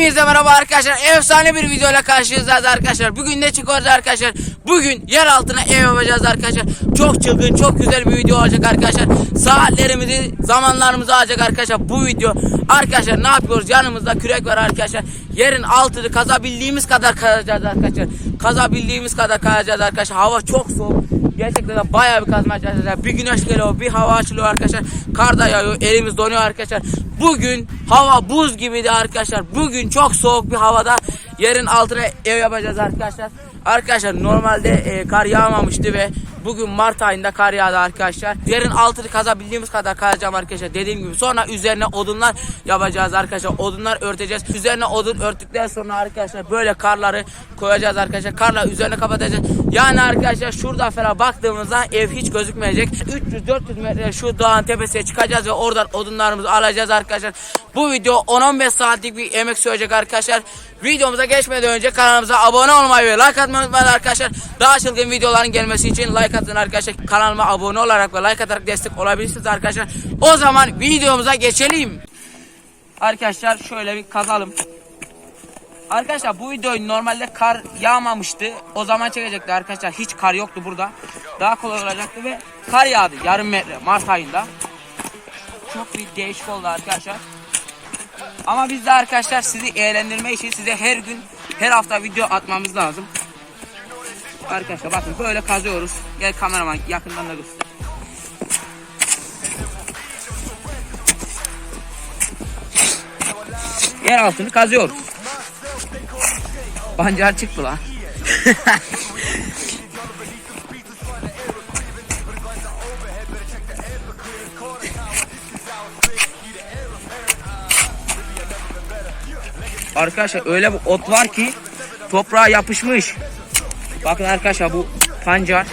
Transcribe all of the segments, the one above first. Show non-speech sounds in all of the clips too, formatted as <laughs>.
Hepinize merhaba arkadaşlar. Efsane bir videoyla karşınızdayız arkadaşlar. Bugün ne çıkıyoruz arkadaşlar? Bugün yer altına ev yapacağız arkadaşlar. Çok çılgın, çok güzel bir video olacak arkadaşlar. Saatlerimizi, zamanlarımızı alacak arkadaşlar bu video. Arkadaşlar ne yapıyoruz? Yanımızda kürek var arkadaşlar. Yerin altını kazabildiğimiz kadar kazacağız arkadaşlar. Kazabildiğimiz kadar kazacağız arkadaşlar. Hava çok soğuk. Gerçekten de bayağı bir kazma arkadaşlar. Bir güneş geliyor, bir hava açılıyor arkadaşlar. Kar da yağıyor, elimiz donuyor arkadaşlar. Bugün hava buz gibiydi arkadaşlar. Bugün çok soğuk bir havada yerin altına ev yapacağız arkadaşlar. Arkadaşlar normalde e, kar yağmamıştı ve bugün Mart ayında kar yağdı arkadaşlar. Yerin altını kazabildiğimiz kadar kazacağım arkadaşlar dediğim gibi. Sonra üzerine odunlar yapacağız arkadaşlar. Odunlar örteceğiz. Üzerine odun örttükten sonra arkadaşlar böyle karları koyacağız arkadaşlar. Karla üzerine kapatacağız. Yani arkadaşlar şurada falan baktığımızda ev hiç gözükmeyecek. 300-400 metre şu dağın tepesine çıkacağız ve oradan odunlarımızı alacağız arkadaşlar. Bu video 10-15 saatlik bir emek sürecek arkadaşlar. Videomuza geçmeden önce kanalımıza abone olmayı ve like atmayı unutmayın arkadaşlar. Daha çılgın videoların gelmesi için like atın arkadaşlar. Kanalıma abone olarak ve like atarak destek olabilirsiniz arkadaşlar. O zaman videomuza geçelim. Arkadaşlar şöyle bir kazalım. Arkadaşlar bu videoyu normalde kar yağmamıştı. O zaman çekecekti arkadaşlar. Hiç kar yoktu burada. Daha kolay olacaktı ve kar yağdı yarım metre Mart ayında. Çok bir değişik oldu arkadaşlar. Ama biz de arkadaşlar sizi eğlendirme için size her gün her hafta video atmamız lazım. Arkadaşlar bakın böyle kazıyoruz. Gel kameraman yakından da göster. Yer altını kazıyoruz. Pancar çıktı lan. <laughs> Arkadaşlar öyle bir ot var ki toprağa yapışmış. Bakın arkadaşlar bu pancar.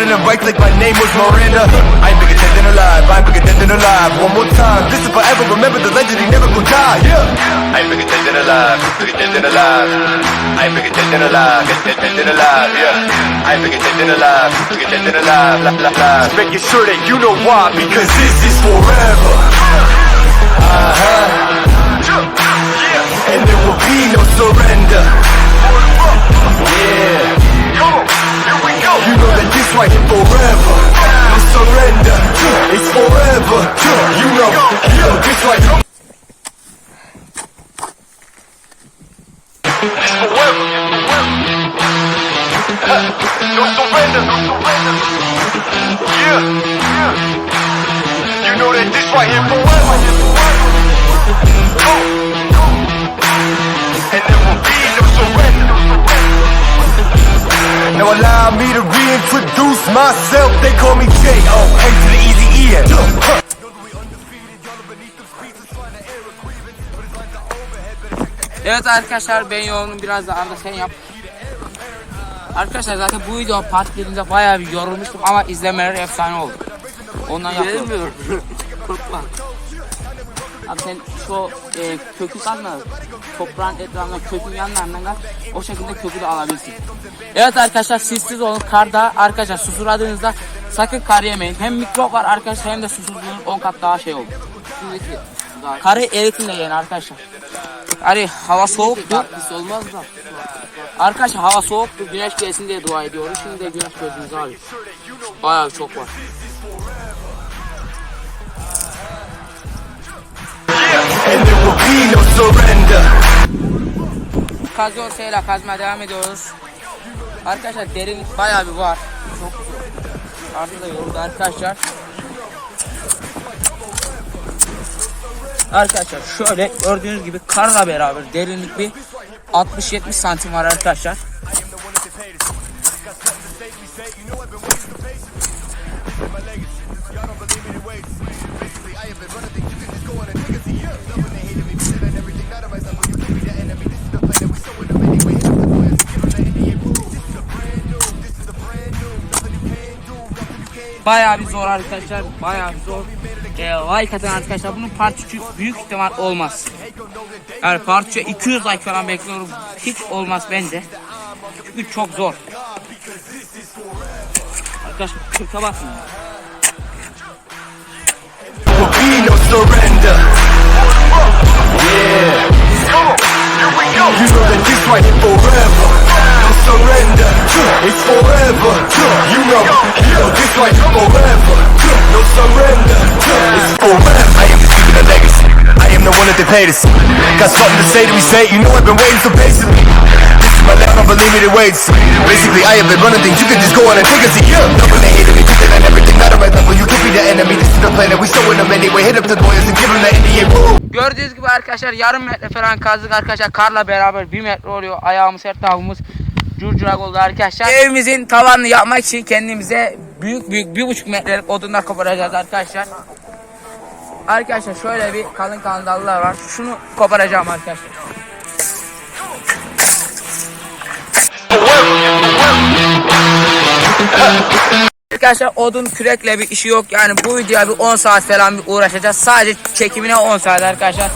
Masters getting right like my name was Miranda. I ain't bigger dead than alive, I'm bigger dead than alive. One more time, this is forever. Remember the legend, he never gonna die. Yeah. I ain't bigger dead than alive, bigger dead than alive. I ain't bigger dead than alive, dead, dead than alive. Yeah. I ain't bigger dead than alive, bigger dead than alive. La, la, la. Just making sure that you know why, because this is forever. Uh huh. And there will be no surrender. This right forever. No surrender. It's forever. You know, you know this right forever. No surrender. Yeah, yeah. You know that this right here forever. Go, myself. They call me J.O. A to the easy E. Huh. Evet arkadaşlar ben yoğunum biraz da Arda sen yap. Arkadaşlar zaten bu video part 1'inde bayağı bir yorulmuştum ama izlemeler efsane oldu. Ondan yapıyorum. Korkma. <laughs> Abi sen şu e, kökü kalma. Toprağın etrafında kökün yanlarından kal. O şekilde kökü de alabilirsin. Evet arkadaşlar sizsiz olun. Karda arkadaşlar susuladığınızda sakın kar yemeyin. Hem mikrop var arkadaşlar hem de susuzluğun 10 kat daha şey olur. Karı eritin de yiyin arkadaşlar. Hani hava soğuktu. Pis olmaz da. Arkadaşlar hava soğuktu. Güneş gelsin diye dua ediyoruz. Şimdi de güneş gözümüzü alıyor. Bayağı çok var. Surrender. Kazıyor şeyle kazmaya devam ediyoruz. Arkadaşlar derin bayağı bir var. Çok zor. Artı da yoruldu arkadaşlar. Arkadaşlar şöyle gördüğünüz gibi karla beraber derinlik bir 60-70 santim var arkadaşlar. Bayağı bir zor arkadaşlar. Bayağı bir zor. Ee, like atın arkadaşlar. Bunun part 3'ü büyük ihtimal olmaz. Yani part 3'e 200 like falan bekliyorum. Hiç olmaz bence. Çünkü çok zor. Arkadaşlar 40'a bakın. surrender. Yeah. You know that this right forever. No surrender. It's forever. You know, I. I see. Got something to say to me, say. it. You know I've been waiting so patiently. This is my life, don't believe me, they wait. Basically, I have been running things. You can just go on and take a seat. Yeah. No one they hated me, thinking and everything. Not a right level. You could be the enemy. This is the plan we showing them anyway. Hit up the lawyers and give them the NDA. Woo! Gördüğünüz gibi arkadaşlar yarım metre falan kazdık arkadaşlar. Karla beraber bir metre oluyor. Ayağımız her tarafımız curcurak oldu arkadaşlar. Evimizin tavanını yapmak için kendimize büyük büyük bir buçuk metrelik odunlar koparacağız arkadaşlar. Arkadaşlar şöyle bir kalın kalın dallar var. Şunu koparacağım arkadaşlar. Arkadaşlar odun kürekle bir işi yok. Yani bu videoya bir 10 saat falan bir uğraşacağız. Sadece çekimine 10 saat arkadaşlar.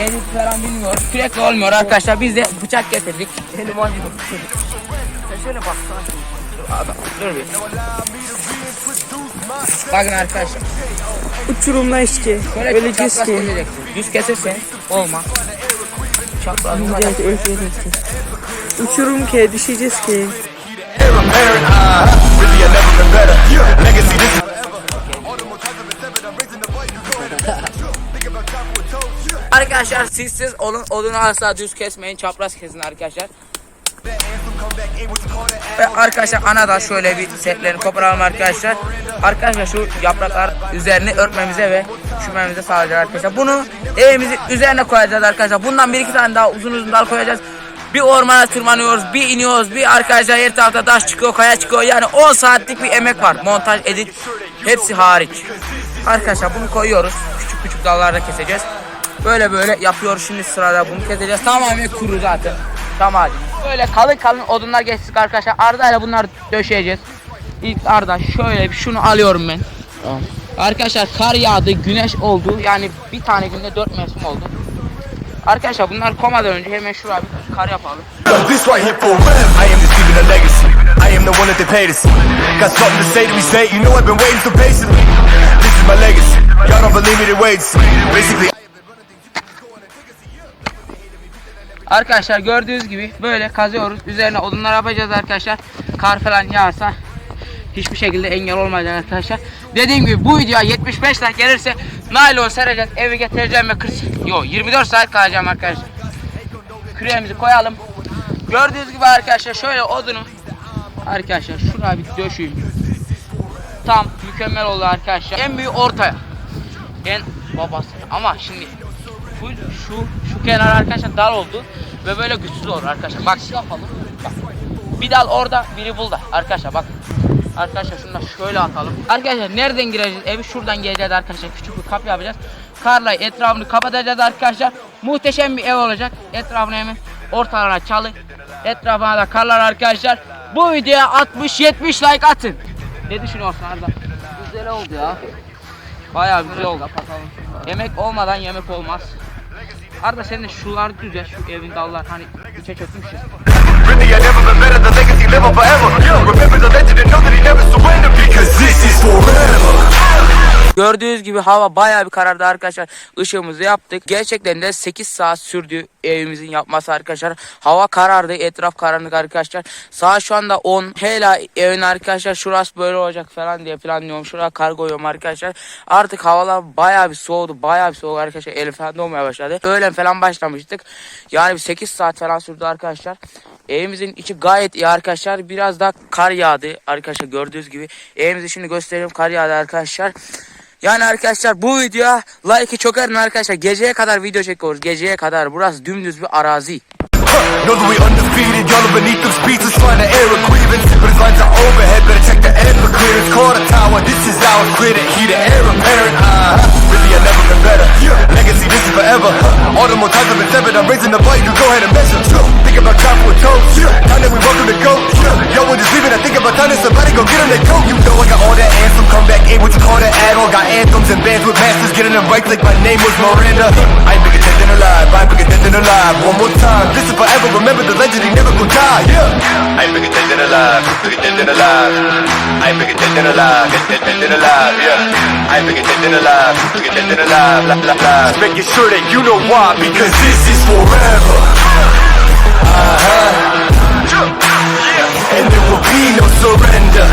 Edit falan bilmiyoruz. Kürekle olmuyor arkadaşlar. Biz de bıçak getirdik. Getirdik. Sen şöyle baksana. Adam. Dur bir. Bakın arkadaşlar. Uçurumla eski. Şöyle Öyle bir çapraz keski. keseceksin. Düz kesersen olmaz. Çapraz. Uçurum ki düşeceğiz ki. Arkadaşlar siz siz olun odunu asla düz kesmeyin çapraz kesin arkadaşlar. Ve arkadaşlar ana da şöyle bir setlerini koparalım arkadaşlar. Arkadaşlar şu yapraklar üzerini örtmemize ve üşümemize sağlayacak arkadaşlar. Bunu evimizin üzerine koyacağız arkadaşlar. Bundan bir iki tane daha uzun uzun dal koyacağız. Bir ormana tırmanıyoruz, bir iniyoruz, bir arkadaşlar her tarafta taş çıkıyor, kaya çıkıyor. Yani 10 saatlik bir emek var. Montaj, edit hepsi hariç. Arkadaşlar bunu koyuyoruz. Küçük küçük dallarda keseceğiz. Böyle böyle yapıyoruz. Şimdi sırada bunu keseceğiz. Tamamen kuru zaten. Tamam. Böyle kalın kalın odunlar geçtik arkadaşlar. Arda ile bunları döşeyeceğiz. İlk Arda şöyle bir şunu alıyorum ben. Arkadaşlar kar yağdı, güneş oldu. Yani bir tane günde dört mevsim oldu. Arkadaşlar bunlar komadan önce hemen şuraya bir kar yapalım. this right here forever. I am just leaving a legacy. I am the one that they. Got something to say to me, say. You know I've been waiting so patiently. This is my legacy. Y'all don't believe me, they wait. Basically, Arkadaşlar gördüğünüz gibi böyle kazıyoruz. Üzerine odunlar yapacağız arkadaşlar. Kar falan yağarsa hiçbir şekilde engel olmayacak arkadaşlar. Dediğim gibi bu videoya 75 like gelirse naylon sereceğiz. Evi getireceğim ve 40 yo 24 saat kalacağım arkadaşlar. Küreğimizi koyalım. Gördüğünüz gibi arkadaşlar şöyle odunu arkadaşlar şuraya bir döşeyim. Tam mükemmel oldu arkadaşlar. En büyük ortaya. En babası. Ama şimdi bu şu şu kenar arkadaşlar dal oldu ve böyle güçsüz olur arkadaşlar. Bak yapalım. Bak. Bir dal orada, biri burada. Arkadaşlar bak. Arkadaşlar şunu da şöyle atalım. Arkadaşlar nereden gireceğiz? Evi şuradan gireceğiz arkadaşlar. Küçük bir kapı yapacağız. Karla etrafını kapatacağız arkadaşlar. Muhteşem bir ev olacak. Etrafına hemen ortalarına çalı. Etrafına da karlar arkadaşlar. Bu videoya 60-70 like atın. Ne düşünüyorsun Arda? Güzel oldu ya. Bayağı güzel oldu. Yemek olmadan yemek olmaz. Arda sen de şuları düzelt şu evin dallar hani içe çökmüşüz. really Gördüğünüz gibi hava bayağı bir karardı arkadaşlar. Işığımızı yaptık. Gerçekten de 8 saat sürdü evimizin yapması arkadaşlar. Hava karardı. Etraf karanlık arkadaşlar. Saat şu anda 10. Hala evin arkadaşlar şurası böyle olacak falan diye falan diyorum. Şuraya kar koyuyorum arkadaşlar. Artık havalar bayağı bir soğudu. Bayağı bir soğuk arkadaşlar. Elim falan dolmaya başladı. Öğlen falan başlamıştık. Yani bir 8 saat falan sürdü arkadaşlar. Evimizin içi gayet iyi arkadaşlar. Biraz da kar yağdı arkadaşlar gördüğünüz gibi. Evimizi şimdi göstereyim kar yağdı arkadaşlar. Yani arkadaşlar bu videoya like'ı çok erin arkadaşlar. Geceye kadar video çekiyoruz. Geceye kadar. Burası dümdüz bir arazi. All the more times I've been severed, I'm raising the bar, you go ahead and measure. Think about time for a toast. Time that we welcome to go. Yo, when just leaving, I think about time that somebody go get on that coat. You know I got all that anthem, come back, ain't what you call that add on. Got anthems and bands with masters, getting them right like my name was Miranda. I ain't bigger dead than alive, I ain't bigger dead than alive. One more time, this is forever, remember the legend, he never gon' die, yeah. I ain't bigger dead than alive, bigger dead than alive. I ain't bigger dead than alive, dead, dead, dead than alive, yeah. I ain't bigger dead than alive, bigger dead than alive, la, la, la. Just making sure that you know why, because this is forever. Uh-huh. And there will be no surrender.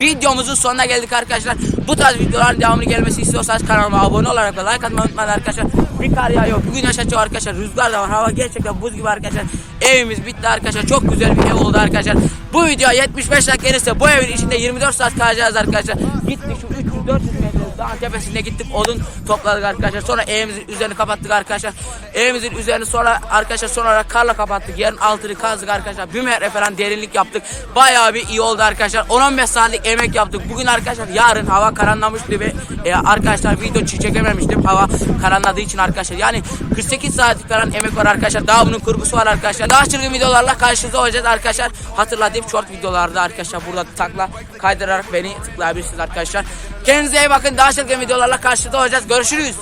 Videomuzun sonuna geldik arkadaşlar. Bu tarz videoların devamını gelmesi istiyorsanız kanalıma abone olarak ve like atmayı unutmayın arkadaşlar. Bir kar yağıyor. Bugün açıyor arkadaşlar. Rüzgar da var. Hava gerçekten buz gibi arkadaşlar. Evimiz bitti arkadaşlar. Çok güzel bir ev oldu arkadaşlar. Bu video 75 dakika gelirse bu evin içinde 24 saat kalacağız arkadaşlar. Gittik şu 300-400 metre dağın tepesinde gittik odun topladık arkadaşlar. Sonra evimizin üzerini kapattık arkadaşlar. Evimizin üzerini sonra arkadaşlar sonra olarak karla kapattık. Yerin altını kazdık arkadaşlar. Bir metre falan derinlik yaptık. Bayağı bir iyi oldu arkadaşlar. 10-15 saatlik emek yaptık. Bugün arkadaşlar yarın hava karanlamıştı ve e, arkadaşlar video çekememiştim. Hava karanladığı için arkadaşlar. Yani 48 saatlik falan emek var arkadaşlar. Daha bunun kurgusu var arkadaşlar. Daha çılgın videolarla karşınızda olacağız arkadaşlar. Hatırladığım short videolarda arkadaşlar burada takla kaydırarak beni tıklayabilirsiniz arkadaşlar. Kendinize iyi bakın. Daha çılgın videolarla karşınızda olacağız. Görüşürüz.